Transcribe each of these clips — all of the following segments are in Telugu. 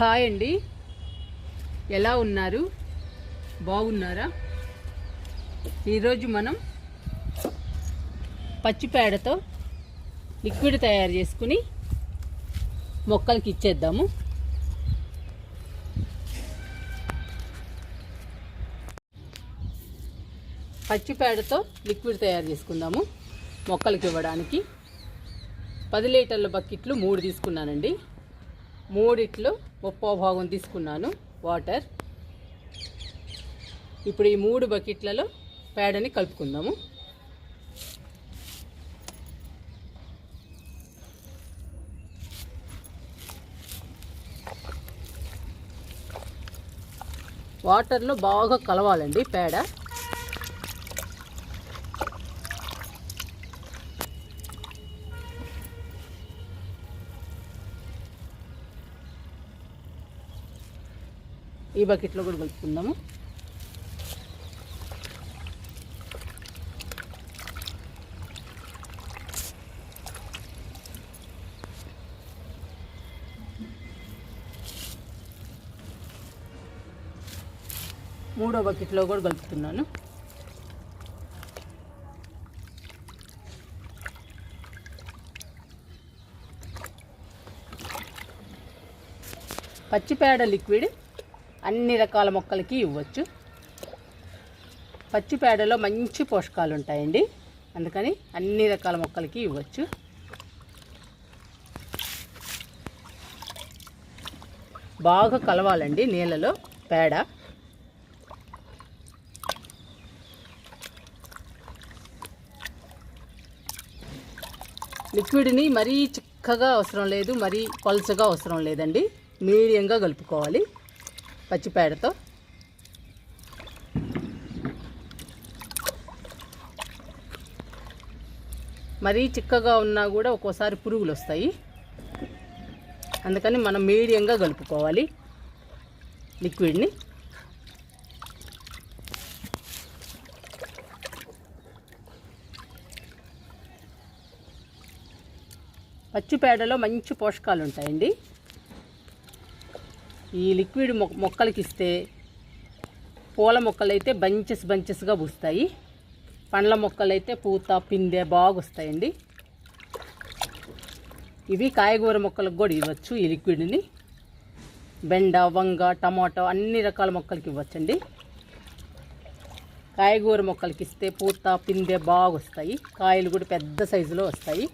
హాయ్ అండి. ఎలా ఉన్నారు? బాగున్నారా? ఈరోజు మనం పచ్చి పేడతో లిక్విడ్ తయారు చేసుకుని మొక్కలకి ఇచ్చేద్దాము. పచ్చి పేడతో లిక్విడ్ తయారు చేసుకుందాము. మొక్కలకి ఇవ్వడానికి. పది లీటర్ల బకెట్లు మూడు తీసుకున్నానండి. మూడిట్లు ముప్పో భాగం తీసుకున్నాను వాటర్. ఇప్పుడు ఈ మూడు బకెట్లలో పేడని కలుపుకుందాము. వాటర్లో బాగా కలవాలండి పేడ. ఈ బకెట్లో కూడా కలుపుకుందాము. మూడో బకెట్లో కూడా కలుపుతున్నాను. పచ్చిపేడ లిక్విడ్ అన్ని రకాల మొక్కలకి ఇవ్వచ్చు. పచ్చి పేడలో మంచి పోషకాలు ఉంటాయండి. అందుకని అన్ని రకాల మొక్కలకి ఇవ్వచ్చు. బాగా కలవాలండి నీళ్ళలో పేడ. లిక్విడ్ని మరీ చిక్కగా అవసరం లేదు మరీ పలుచగా అవసరం లేదండి. మీడియంగా కలుపుకోవాలి. పచ్చిపేడతో. మరీ చిక్కగా ఉన్నా కూడా ఒక్కోసారి పురుగులు వస్తాయి అందుకని మనం మీడియంగా కలుపుకోవాలి లిక్విడ్ని. పచ్చిపేడలో మంచి పోషకాలు ఉంటాయండి ఈ లిక్విడ్ మొ మొక్కలకి ఇస్తే పూల మొక్కలైతే బంచెస్ బంచెస్గా పూస్తాయి. పండ్ల మొక్కలైతే పూత పిందె బాగా వస్తాయండి ఇవి కాయగూర మొక్కలకు కూడా ఇవ్వచ్చు ఈ లిక్విడ్ని. బెండ వంగ టమాటో అన్ని రకాల మొక్కలకి ఇవ్వచ్చండి. కాయగూర మొక్కలకి ఇస్తే పూత పిందె బాగా వస్తాయి కాయలు కూడా పెద్ద సైజులో వస్తాయి.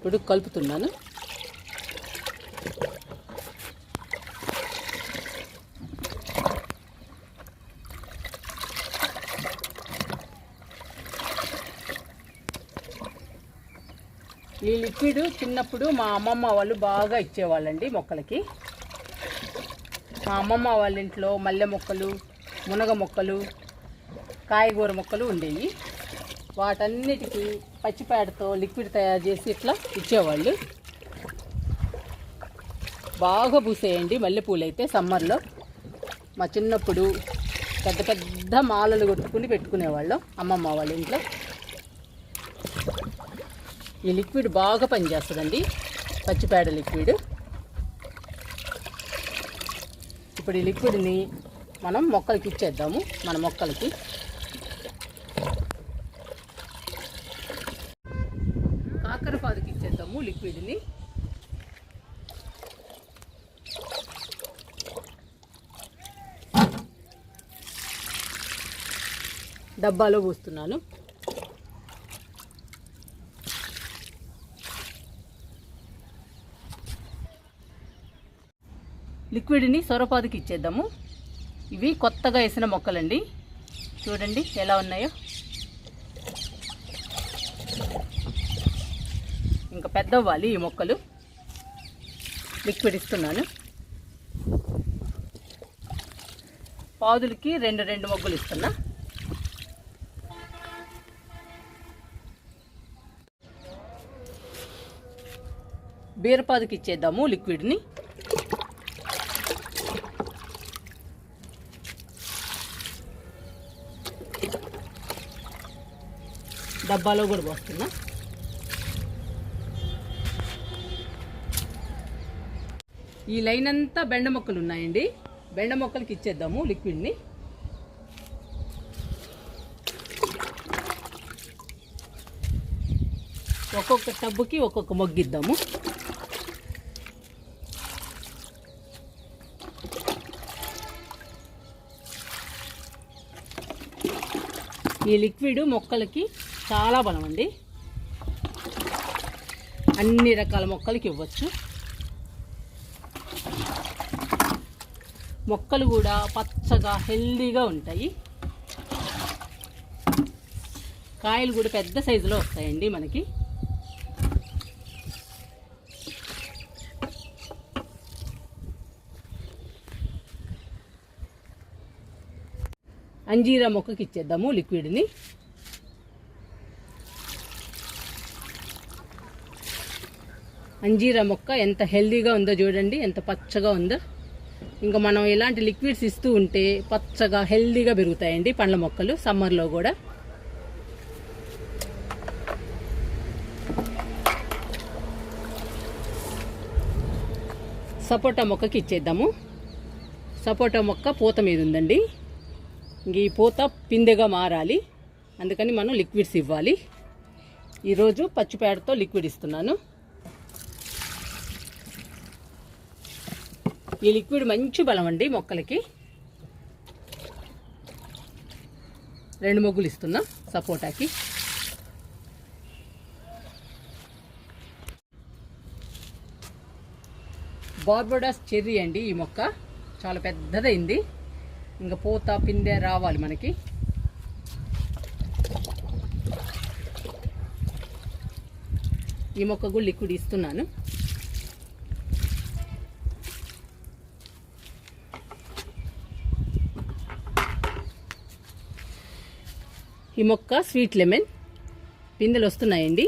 ఇప్పుడు కలుపుతున్నాను. ఈ లిక్విడ్ చిన్నప్పుడు మా అమ్మమ్మ వాళ్ళు బాగా ఇచ్చేవాళ్ళండి మొక్కలకి. మా అమ్మమ్మ వాళ్ళ ఇంట్లో మల్లె మొక్కలు మునగ మొక్కలు కాయగూర మొక్కలు ఉండేవి. వాటన్నిటికీ పచ్చిపేడతో లిక్విడ్ తయారు చేసి ఇట్లా ఇచ్చేవాళ్ళు. బాగా పూసేయండి మల్లెపూలు అయితే సమ్మర్లో. మా చిన్నప్పుడు పెద్ద పెద్ద మాలలు కొట్టుకుని పెట్టుకునేవాళ్ళం అమ్మమ్మ వాళ్ళ ఇంట్లో. ఈ లిక్విడ్ బాగా పనిచేస్తుందండి పచ్చిపేడ లిక్విడ్. ఇప్పుడు ఈ లిక్విడ్ని మనం మొక్కలకి ఇచ్చేద్దాము మన మొక్కలకి కాకరపాదుకి ఇచ్చేద్దాము లిక్విడ్ని డబ్బాలో పోస్తున్నాను. లిక్విడ్ని సొరపాదుకి ఇచ్చేద్దాము. ఇవి కొత్తగా వేసిన మొక్కలండి. చూడండి ఎలా ఉన్నాయో. ఇంకా పెద్ద అవ్వాలి ఈ మొక్కలు. లిక్విడ్ ఇస్తున్నాను. పాదులకి రెండు రెండు మొగ్గులు ఇస్తున్నా. బీరపాదుకి ఇచ్చేద్దాము లిక్విడ్ని. డబ్బాలో కూడా పోస్తున్నా. ఈ లైన్ అంతా బెండ మొక్కలు ఉన్నాయండి. బెండ మొక్కలకి ఇచ్చేద్దాము లిక్విడ్ని. ఒక్కొక్క టబ్బుకి ఒక్కొక్క మొగ్గిద్దాము. ఈ లిక్విడ్ మొక్కలకి చాలా బలం అండి అన్ని రకాల మొక్కలకి ఇవ్వచ్చు. మొక్కలు కూడా పచ్చగా హెల్దీగా ఉంటాయి. కాయలు కూడా పెద్ద సైజులో వస్తాయండి మనకి. అంజీరా మొక్కకి ఇచ్చేద్దాము లిక్విడ్ని. అంజీరా మొక్క ఎంత హెల్దీగా ఉందో చూడండి ఎంత పచ్చగా ఉందో. ఇంకా మనం ఇలాంటి లిక్విడ్స్ ఇస్తూ ఉంటే పచ్చగా హెల్దీగా పెరుగుతాయండి పండ్ల మొక్కలు సమ్మర్లో కూడా. సపోటా మొక్కకి ఇచ్చేద్దాము. సపోటా మొక్క పూత మీద ఉందండి. ఈ పూత పిందెగా మారాలి. అందుకని మనం లిక్విడ్స్ ఇవ్వాలి. ఈరోజు పచ్చిపేడతో లిక్విడ్ ఇస్తున్నాను. ఈ లిక్విడ్ మంచి బలం అండి మొక్కలకి. రెండు మొగ్గులు ఇస్తున్నా సపోటాకి. బార్బోడాస్ చెర్రీ అండి ఈ మొక్క. చాలా పెద్దదైంది. ఇంకా పూత పిందె రావాలి మనకి. ఈ మొక్క కూడా లిక్విడ్ ఇస్తున్నాను. ఈ మొక్క స్వీట్ లెమన్ పిందెలు వస్తున్నాయండి.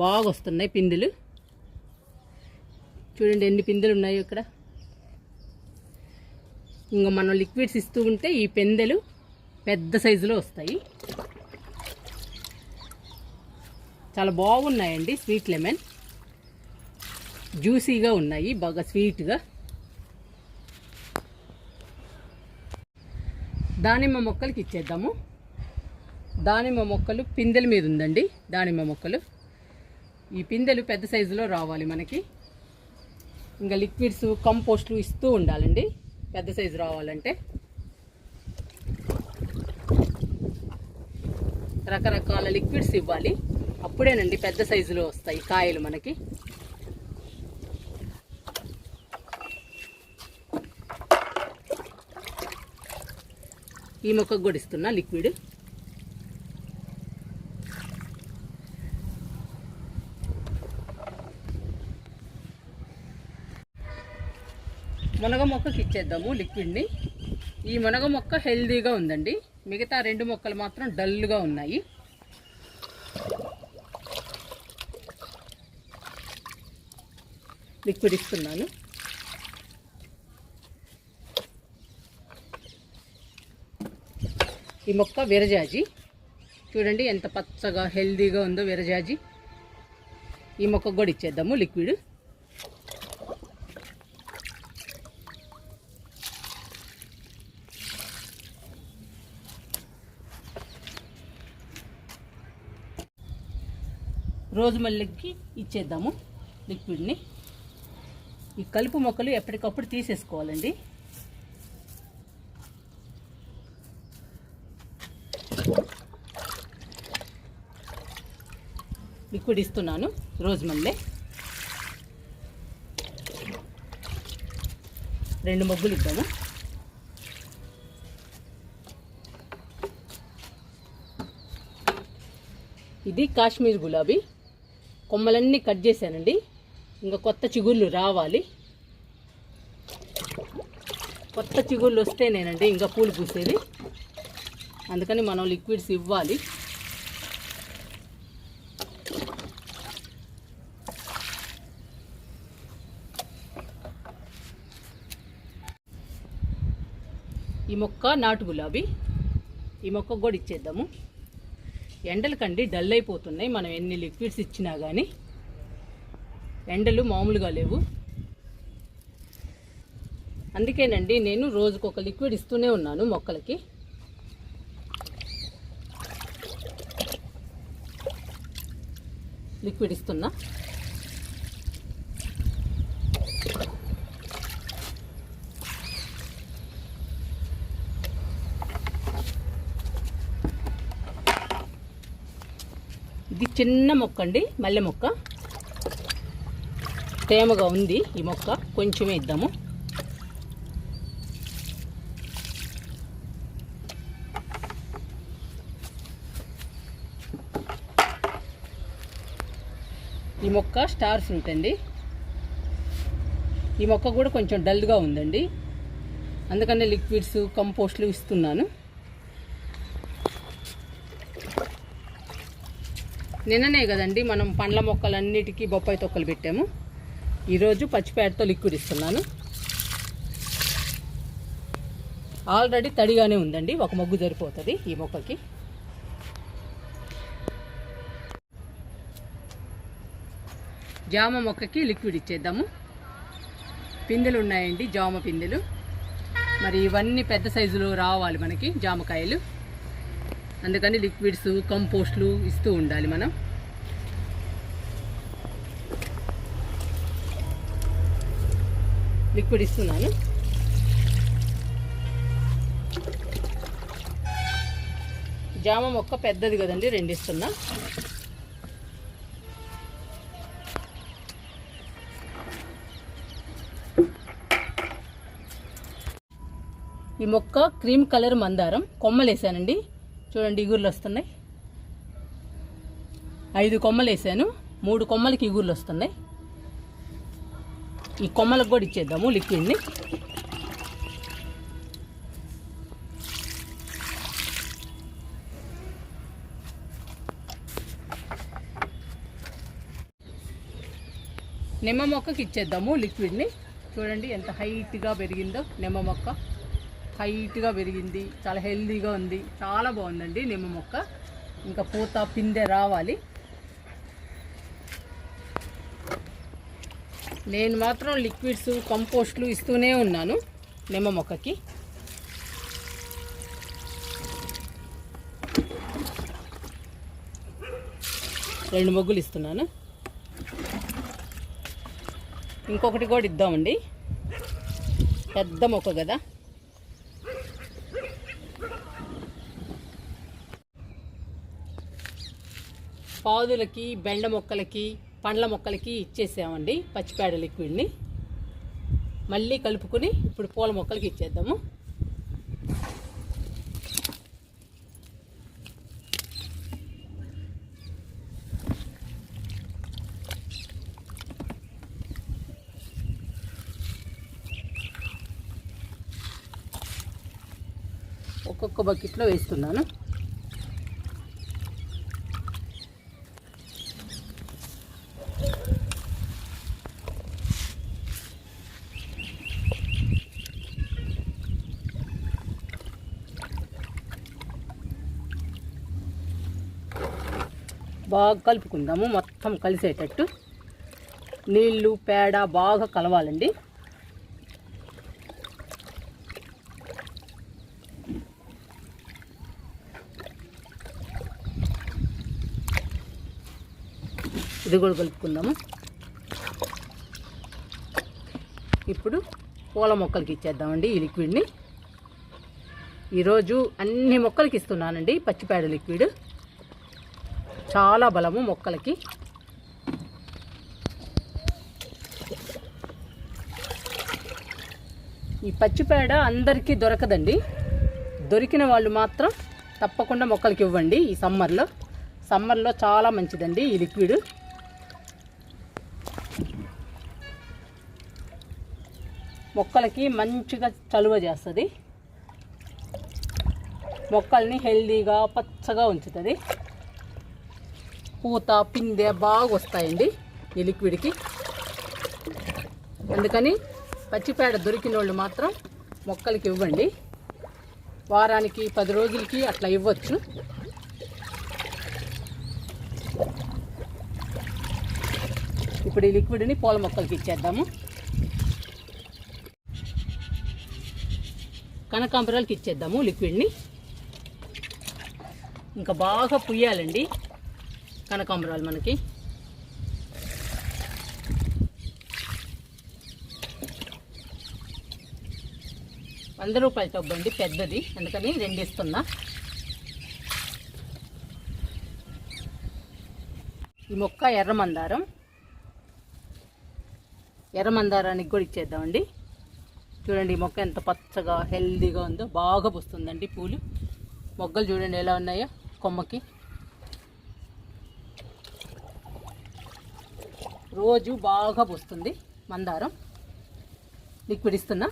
బాగా వస్తున్నాయి పిందెలు. చూడండి ఎన్ని పిందెలు ఉన్నాయో ఇక్కడ. ఇంకా మనం లిక్విడ్స్ ఇస్తూ ఉంటే ఈ పెందెలు పెద్ద సైజులో వస్తాయి. చాలా బాగున్నాయండి స్వీట్ లెమన్. జ్యూసీగా ఉన్నాయి బాగా స్వీట్గా. దానిమ్మ మొక్కలకి ఇచ్చేద్దాము. దానిమ్మ మొక్కలు పిందెల మీద ఉందండి దానిమ్మ మొక్కలు. ఈ పిందెలు పెద్ద సైజులో రావాలి మనకి. ఇంకా లిక్విడ్స్ కంపోస్ట్లు ఇస్తూ ఉండాలండి. పెద్ద సైజు రావాలంటే. రకరకాల లిక్విడ్స్ ఇవ్వాలి. అప్పుడేనండి పెద్ద సైజులో వస్తాయి కాయలు మనకి. ఈ మొక్కకు కూడా ఇస్తున్నా లిక్విడ్ మునగ మొక్కకి ఇచ్చేద్దాము లిక్విడ్ని. ఈ మునగ మొక్క హెల్దీగా ఉందండి. మిగతా రెండు మొక్కలు మాత్రం డల్గా ఉన్నాయి. లిక్విడ్ ఇస్తున్నాను. ఈ మొక్క విరజాజి. చూడండి ఎంత పచ్చగా హెల్దీగా ఉందో విరజాజి. ఈ మొక్కకు కూడా ఇచ్చేద్దాము లిక్విడ్. రోజు మల్లికి ఇచ్చేద్దాము లిక్విడ్ని. ఈ కలుపు మొక్కలు ఎప్పటికప్పుడు తీసేసుకోవాలండి. లిక్విడ్ ఇస్తున్నాను రోజు మల్లె రెండు మొగ్గులు ఇద్దాము. ఇది కాశ్మీర్ గులాబీ. కొమ్మలన్నీ కట్ చేశానండి. ఇంకా కొత్త చిగుళ్ళు రావాలి. కొత్త చిగుళ్ళు వస్తేనేనండి ఇంకా పూలు పూసేది అందుకని మనం లిక్విడ్స్ ఇవ్వాలి. ఈ మొక్క నాటు గులాబీ. ఈ మొక్క కూడా ఇచ్చేద్దాము. ఎండలకండి డల్ అయిపోతున్నాయి మనం ఎన్ని లిక్విడ్స్ ఇచ్చినా కానీ ఎండలు మామూలుగా లేవు. అందుకేనండి నేను రోజుకు ఒక లిక్విడ్ ఇస్తూనే ఉన్నాను మొక్కలకి. లిక్విడ్ ఇస్తున్నా. ఇది చిన్న మొక్క అండి మల్లె మొక్క. తేమగా ఉంది ఈ మొక్క కొంచెమే ఇద్దాము. ఈ మొక్క స్టార్ ఫ్రూట్ అండి. ఈ మొక్క కూడా కొంచెం డల్గా ఉందండి. అందుకనే లిక్విడ్స్ కంపోస్ట్లు ఇస్తున్నాను. నిన్ననే కదండి మనం పండ్ల మొక్కలన్నిటికీ బొప్పాయి తొక్కలు పెట్టాము. ఈరోజు పచ్చిపేటతో లిక్విడ్ ఇస్తున్నాను. ఆల్రెడీ తడిగానే ఉందండి ఒక మొగ్గు సరిపోతుంది ఈ మొక్కకి. జామ మొక్కకి లిక్విడ్ ఇచ్చేద్దాము. పిందెలు ఉన్నాయండి జామ పిందెలు. మరి ఇవన్నీ పెద్ద సైజులో రావాలి మనకి జామకాయలు. అందుకని లిక్విడ్స్ కంపోస్ట్లు ఇస్తూ ఉండాలి మనం. లిక్విడ్ ఇస్తున్నాను. జామ మొక్క పెద్దది కదండి రెండు ఇస్తున్నా. ఈ మొక్క క్రీమ్ కలర్ మందారం కొమ్మలు వేసానండి చూడండి ఇగుర్లు వస్తున్నాయి. ఐదు కొమ్మలు వేసాను. మూడు కొమ్మలకి ఇగుర్లు వస్తున్నాయి. ఈ కొమ్మలకు కూడా ఇచ్చేద్దాము లిక్విడ్ని. నిమ్మ మొక్కకి ఇచ్చేద్దాము లిక్విడ్ని. చూడండి ఎంత హైట్గా పెరిగిందో నిమ్మ మొక్క. హైట్గా పెరిగింది చాలా హెల్దీగా ఉంది చాలా బాగుందండి నిమ్మ మొక్క. ఇంకా పూత పిందె రావాలి. నేను మాత్రం లిక్విడ్స్ కంపోస్ట్లు ఇస్తూనే ఉన్నాను నిమ్మ మొక్కకి. రెండు మొగ్గులు ఇస్తున్నాను. ఇంకొకటి కూడా ఇద్దామండి. పెద్ద మొక్క కదా. పాదులకి బెండ మొక్కలకి పండ్ల మొక్కలకి ఇచ్చేసామండి పచ్చిపేడ లిక్విడ్ని. మళ్ళీ కలుపుకొని ఇప్పుడు పూల మొక్కలకి ఇచ్చేద్దాము. ఒక్కొక్క బకెట్లో వేస్తున్నాను. బాగా కలుపుకుందాము. మొత్తం కలిసేటట్టు నీళ్ళు పేడ బాగా కలవాలండి. ఇది కూడా కలుపుకుందాము. ఇప్పుడు పూల మొక్కలకి ఇచ్చేద్దామండి ఈ లిక్విడ్ని. ఈరోజు అన్ని మొక్కలకి ఇస్తున్నానండి పచ్చిపేడ లిక్విడ్. చాలా బలము మొక్కలకి. ఈ పచ్చిపేడ అందరికీ దొరకదండి. దొరికిన వాళ్ళు మాత్రం తప్పకుండా మొక్కలకి ఇవ్వండి ఈ సమ్మర్లో. సమ్మర్లో చాలా మంచిదండి ఈ లిక్విడ్. మొక్కలకి మంచిగా చలువ చేస్తుంది. మొక్కల్ని హెల్దీగా పచ్చగా ఉంచుతుంది. పూత పిందె బాగా వస్తాయండి ఈ లిక్విడ్కి. అందుకని పచ్చిపేడ దొరికిన వాళ్ళు మాత్రం మొక్కలకి ఇవ్వండి. వారానికి పది రోజులకి అట్లా ఇవ్వచ్చు. ఇప్పుడు ఈ లిక్విడ్ని పూల మొక్కలకి ఇచ్చేద్దాము. కనకాంబరాలకి ఇచ్చేద్దాము లిక్విడ్ని. ఇంకా బాగా పుయ్యాలండి. కనకాంబరాలు మనకి. వంద రూపాయల టబ్బు అండి పెద్దది అందుకని రెండు ఇస్తున్నా. ఈ మొక్క ఎర్రమందారం ఎర్రమందారానికి కూడా ఇచ్చేద్దామండి. చూడండి ఈ మొక్క ఎంత పచ్చగా హెల్దీగా ఉందో బాగా పుస్తుందండి పూలు. మొగ్గలు చూడండి ఎలా ఉన్నాయో కొమ్మకి. రోజు బాగా పూస్తుంది మందారం. లిక్విడ్ ఇస్తున్నా.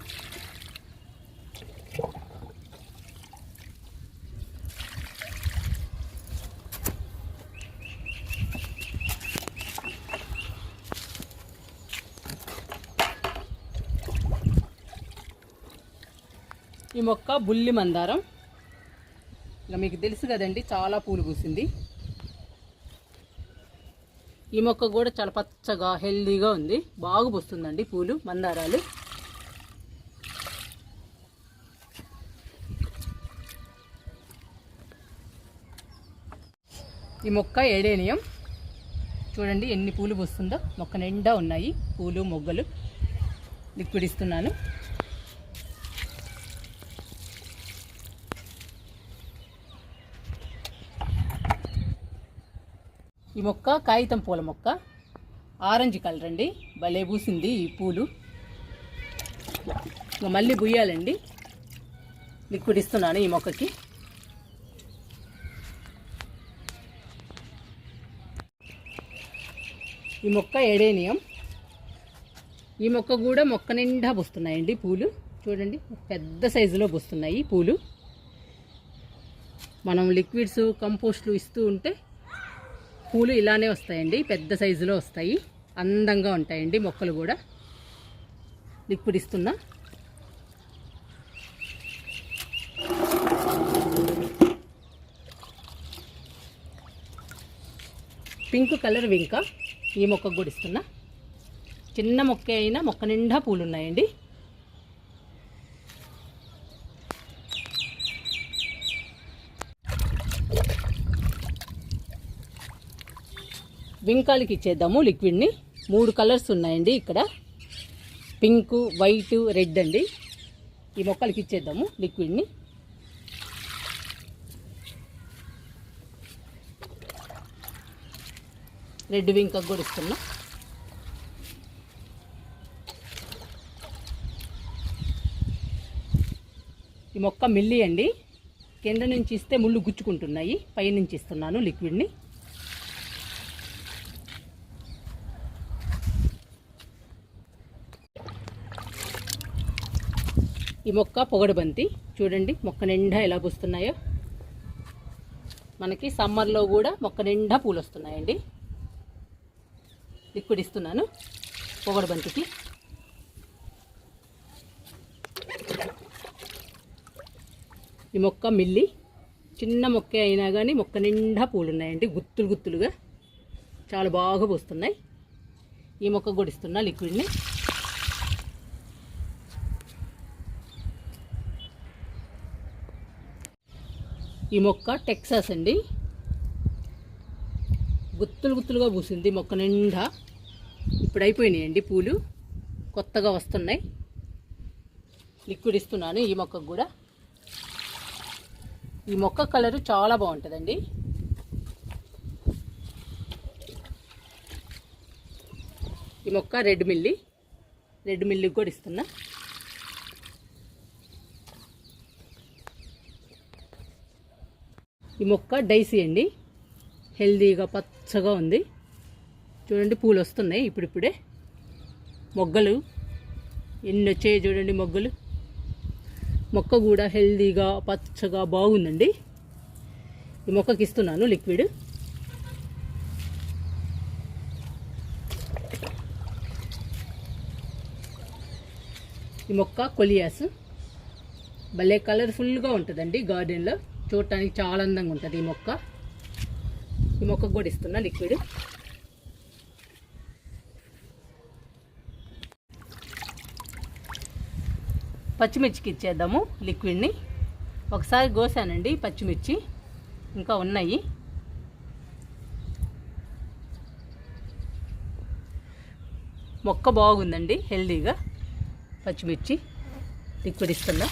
ఈ మొక్క బుల్లి మందారం. ఇక మీకు తెలుసు కదండి చాలా పూలు పూసింది. ఈ మొక్క కూడా చాలా పచ్చగా హెల్దీగా ఉంది. బాగా పూస్తుందండి పూలు మందారాలు. ఈ మొక్క ఎడేనియం చూడండి ఎన్ని పూలు పూస్తుందో. మొక్క నిండా ఉన్నాయి. పూలు మొగ్గలు. లిక్విడ్ ఇస్తున్నాను. ఈ మొక్క కాగితం పూల మొక్క. ఆరెంజ్ కలర్ అండి. భలే పూసింది ఈ పూలు. ఇంకా మళ్ళీ బుయ్యాలండి లిక్విడ్ ఇస్తున్నాను ఈ మొక్కకి. ఈ మొక్క ఎడేనియం ఈ మొక్క కూడా మొక్క నిండా పూస్తున్నాయండి పూలు. చూడండి పెద్ద సైజులో పూస్తున్నాయి పూలు. మనం లిక్విడ్స్ కంపోస్ట్లు ఇస్తూ ఉంటే పూలు ఇలానే వస్తాయండి పెద్ద సైజులో వస్తాయి. అందంగా ఉంటాయండి మొక్కలు కూడా. లిక్విడ్ ఇస్తున్నా పింక్ కలర్ వింక ఈ మొక్కకు కూడా ఇస్తున్నా. చిన్న మొక్క అయినా మొక్క నిండా పూలు ఉన్నాయండి. వింకాలకి ఇచ్చేద్దాము లిక్విడ్ని మూడు కలర్స్ ఉన్నాయండి ఇక్కడ. పింక్ వైట్ రెడ్ అండి. ఈ మొక్కలకి ఇచ్చేద్దాము లిక్విడ్ని రెడ్ వింకకు కూడా ఇస్తున్నా. ఈ మొక్క మిల్లి అండి. కింద నుంచి ఇస్తే ముళ్ళు గుచ్చుకుంటున్నాయి. పైనుంచి ఇస్తున్నాను లిక్విడ్ని ఈ మొక్క పొగడబంతి. చూడండి మొక్క నిండా ఎలా పూస్తున్నాయో. మనకి సమ్మర్లో కూడా మొక్క నిండా పూలు వస్తున్నాయండి లిక్విడ్ ఇస్తున్నాను పొగడబంతికి. ఈ మొక్క మిల్లి. చిన్న మొక్క అయినా కానీ మొక్క నిండా పూలు ఉన్నాయండి గుత్తులు గుత్తులుగా. చాలా బాగా పూస్తున్నాయి. ఈ మొక్క కూడా ఇస్తున్నా లిక్విడ్ని. ఈ మొక్క టెక్సాస్ అండి. గుత్తులు గుత్తులుగా పూసింది. మొక్క నిండా ఇప్పుడు అయిపోయినాయండి పూలు. కొత్తగా వస్తున్నాయి. లిక్విడ్ ఇస్తున్నాను ఈ మొక్కకు కూడా. ఈ మొక్క కలరు చాలా బాగుంటుందండి. ఈ మొక్క రెడ్ మిల్లి. రెడ్ మిల్లికి కూడా ఇస్తున్నా. ఈ మొక్క డైసీ అండి. హెల్దీగా పచ్చగా ఉంది. చూడండి పూలు వస్తున్నాయి ఇప్పుడిప్పుడే. మొగ్గలు. ఎన్ని వచ్చాయి చూడండి మొగ్గలు. మొక్క కూడా హెల్దీగా పచ్చగా బాగుందండి. ఈ మొక్కకి ఇస్తున్నాను లిక్విడ్. ఈ మొక్క కొలియాస్. భలే కలర్ఫుల్గా ఉంటుందండి గార్డెన్లో. చూడటానికి చాలా అందంగా ఉంటుంది ఈ మొక్క. ఈ మొక్కకు కూడా ఇస్తున్నా లిక్విడ్. పచ్చిమిర్చికి ఇచ్చేద్దాము లిక్విడ్ని. ఒకసారి కోసానండి పచ్చిమిర్చి. ఇంకా ఉన్నాయి. మొక్క బాగుందండి హెల్దీగా. పచ్చిమిర్చి లిక్విడ్ ఇస్తున్నా.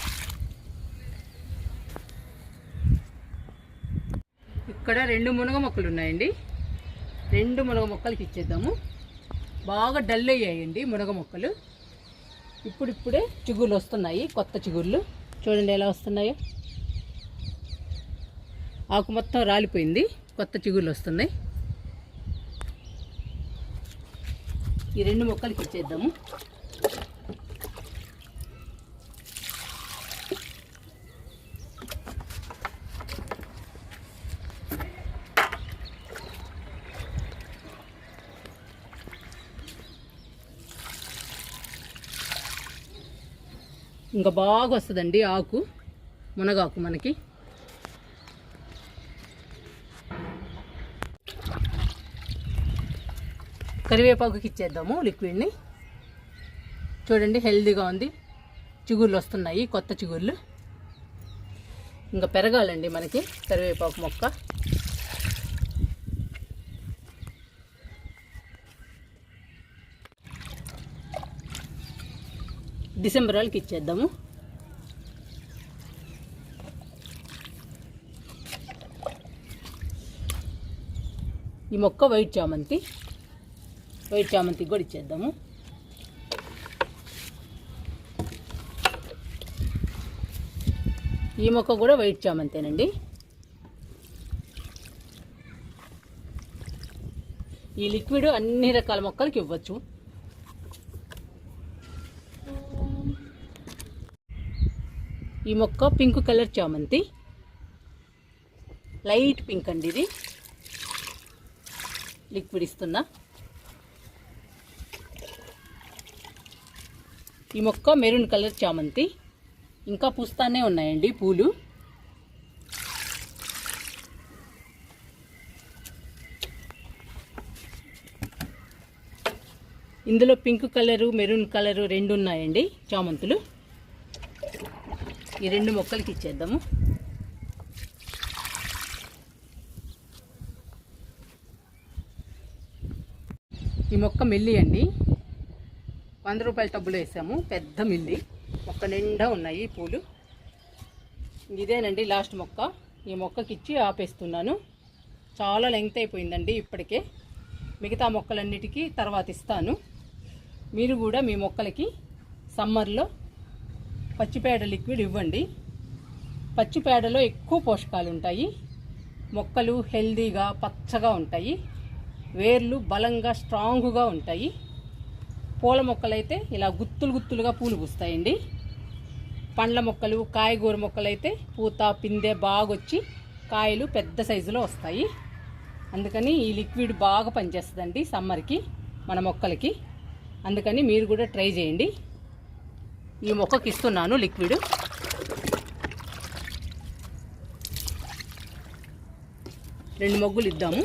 ఇక్కడ రెండు మునగ మొక్కలు ఉన్నాయండి రెండు మునగ మొక్కలకి ఇచ్చేద్దాము. బాగా డల్ అయ్యాయండి మునగ మొక్కలు. ఇప్పుడిప్పుడే చిగుళ్ళు వస్తున్నాయి కొత్త చిగుర్లు. చూడండి ఎలా వస్తున్నాయో. ఆకు మొత్తం రాలిపోయింది కొత్త చిగుళ్ళు వస్తున్నాయి. ఈ రెండు మొక్కలకి ఇచ్చేద్దాము. ఇంకా బాగా వస్తుందండి ఆకు మునగాకు మనకి. కరివేపాకుకి ఇచ్చేద్దాము లిక్విడ్ని చూడండి హెల్దీగా ఉంది. చిగుర్లు వస్తున్నాయి కొత్త చిగుర్లు. ఇంకా పెరగాలండి మనకి కరివేపాకు మొక్క. డిసెంబర్ వాళ్ళకి ఇచ్చేద్దాము. ఈ మొక్క వైట్ చామంతి. వైట్ చామంతికి కూడా ఇచ్చేద్దాము. ఈ మొక్క కూడా వైట్ చామంతేనండి. ఈ లిక్విడ్ అన్ని రకాల మొక్కలకి ఇవ్వచ్చు. ఈ మొక్క పింక్ కలర్ చామంతి. లైట్ పింక్ అండి ఇది. లిక్విడ్ ఇస్తున్నా. ఈ మొక్క మెరూన్ కలర్ చామంతి. ఇంకా పూస్తానే ఉన్నాయండి పూలు. ఇందులో పింక్ కలరు మెరూన్ కలరు రెండు ఉన్నాయండి చామంతులు. ఈ రెండు మొక్కలకి ఇచ్చేద్దాము. ఈ మొక్క మిల్లి అండి. వంద రూపాయల టబ్బులు వేసాము. పెద్ద మిల్లి. మొక్క నిండా ఉన్నాయి పూలు. ఇదేనండి లాస్ట్ మొక్క. ఈ మొక్కకి ఇచ్చి ఆపేస్తున్నాను. చాలా లెంగ్త్ అయిపోయిందండి ఇప్పటికే. మిగతా మొక్కలన్నిటికీ తర్వాత ఇస్తాను. మీరు కూడా మీ మొక్కలకి సమ్మర్లో పచ్చిపేడ లిక్విడ్ ఇవ్వండి. పచ్చిపేడలో ఎక్కువ పోషకాలు ఉంటాయి. మొక్కలు హెల్దీగా పచ్చగా ఉంటాయి. వేర్లు బలంగా స్ట్రాంగ్గా ఉంటాయి. పూల మొక్కలైతే ఇలా గుత్తులు గుత్తులుగా పూలు పూస్తాయండి. పండ్ల మొక్కలు కాయగూర మొక్కలైతే పూత పిందె బాగొచ్చి కాయలు పెద్ద సైజులో వస్తాయి. అందుకని ఈ లిక్విడ్ బాగా పనిచేస్తుందండి సమ్మర్కి మన మొక్కలకి. అందుకని మీరు కూడా ట్రై చేయండి. ఈ మొక్కకి ఇస్తున్నాను లిక్విడ్. రెండు మొగ్గులు ఇద్దాము.